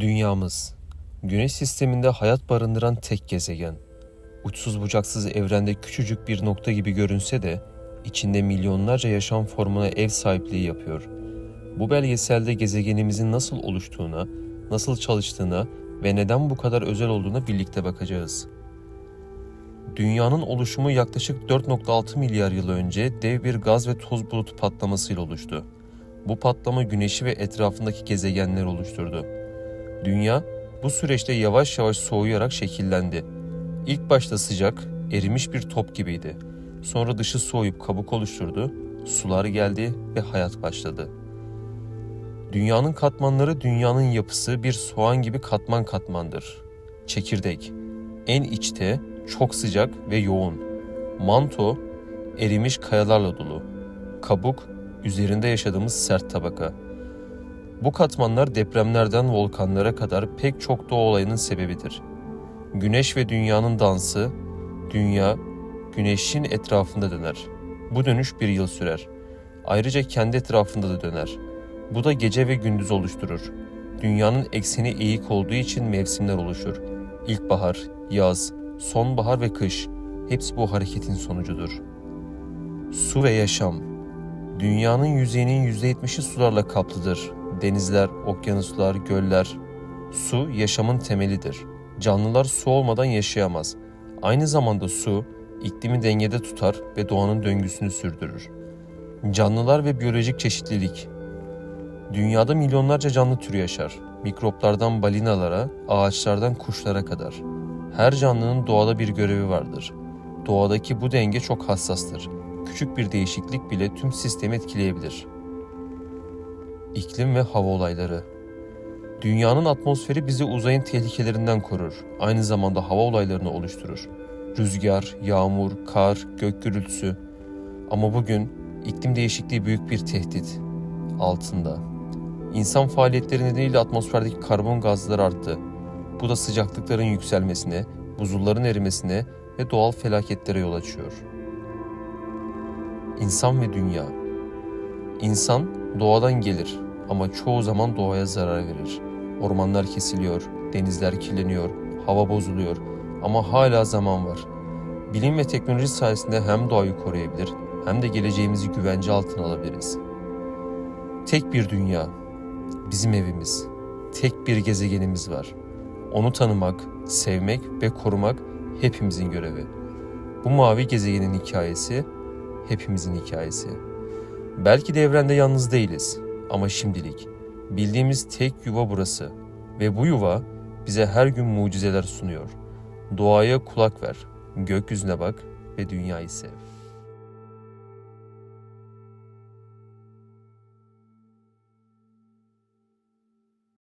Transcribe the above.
Dünyamız, Güneş sisteminde hayat barındıran tek gezegen. Uçsuz bucaksız evrende küçücük bir nokta gibi görünse de içinde milyonlarca yaşam formuna ev sahipliği yapıyor. Bu belgeselde gezegenimizin nasıl oluştuğuna, nasıl çalıştığına ve neden bu kadar özel olduğuna birlikte bakacağız. Dünyanın oluşumu yaklaşık 4.6 milyar yıl önce dev bir gaz ve toz bulutu patlamasıyla oluştu. Bu patlama güneşi ve etrafındaki gezegenleri oluşturdu. Dünya bu süreçte yavaş yavaş soğuyarak şekillendi. İlk başta sıcak, erimiş bir top gibiydi. Sonra dışı soğuyup kabuk oluşturdu, sular geldi ve hayat başladı. Dünyanın katmanları dünyanın yapısı bir soğan gibi katman katmandır. Çekirdek, en içte çok sıcak ve yoğun. Manto, erimiş kayalarla dolu. Kabuk, üzerinde yaşadığımız sert tabaka. Bu katmanlar depremlerden volkanlara kadar pek çok doğa olayının sebebidir. Güneş ve dünyanın dansı, dünya, güneşin etrafında döner. Bu dönüş bir yıl sürer. Ayrıca kendi etrafında da döner. Bu da gece ve gündüz oluşturur. Dünyanın ekseni eğik olduğu için mevsimler oluşur. İlkbahar, yaz, sonbahar ve kış hepsi bu hareketin sonucudur. Su ve yaşam. Dünyanın yüzeyinin %70'i sularla kaplıdır. Denizler, okyanuslar, göller. Su yaşamın temelidir. Canlılar su olmadan yaşayamaz. Aynı zamanda su iklimi dengede tutar ve doğanın döngüsünü sürdürür. Canlılar ve biyolojik çeşitlilik. Dünyada milyonlarca canlı türü yaşar. Mikroplardan balinalara, ağaçlardan kuşlara kadar. Her canlının doğada bir görevi vardır. Doğadaki bu denge çok hassastır. Küçük bir değişiklik bile tüm sistemi etkileyebilir. İklim ve hava olayları Dünyanın atmosferi bizi uzayın tehlikelerinden korur. Aynı zamanda hava olaylarını oluşturur. Rüzgar, yağmur, kar, gök gürültüsü. Ama bugün iklim değişikliği büyük bir tehdit. Altında. İnsan faaliyetleri nedeniyle atmosferdeki karbon gazları arttı. Bu da sıcaklıkların yükselmesine, buzulların erimesine ve doğal felaketlere yol açıyor. İnsan ve dünya. İnsan doğadan gelir ama çoğu zaman doğaya zarar verir. Ormanlar kesiliyor, denizler kirleniyor, hava bozuluyor ama hala zaman var. Bilim ve teknoloji sayesinde hem doğayı koruyabilir hem de geleceğimizi güvence altına alabiliriz. Tek bir dünya, bizim evimiz, tek bir gezegenimiz var. Onu tanımak, sevmek ve korumak hepimizin görevi. Bu mavi gezegenin hikayesi hepimizin hikayesi. Belki de evrende yalnız değiliz ama şimdilik bildiğimiz tek yuva burası ve bu yuva bize her gün mucizeler sunuyor. Doğaya kulak ver, gökyüzüne bak ve dünyayı sev.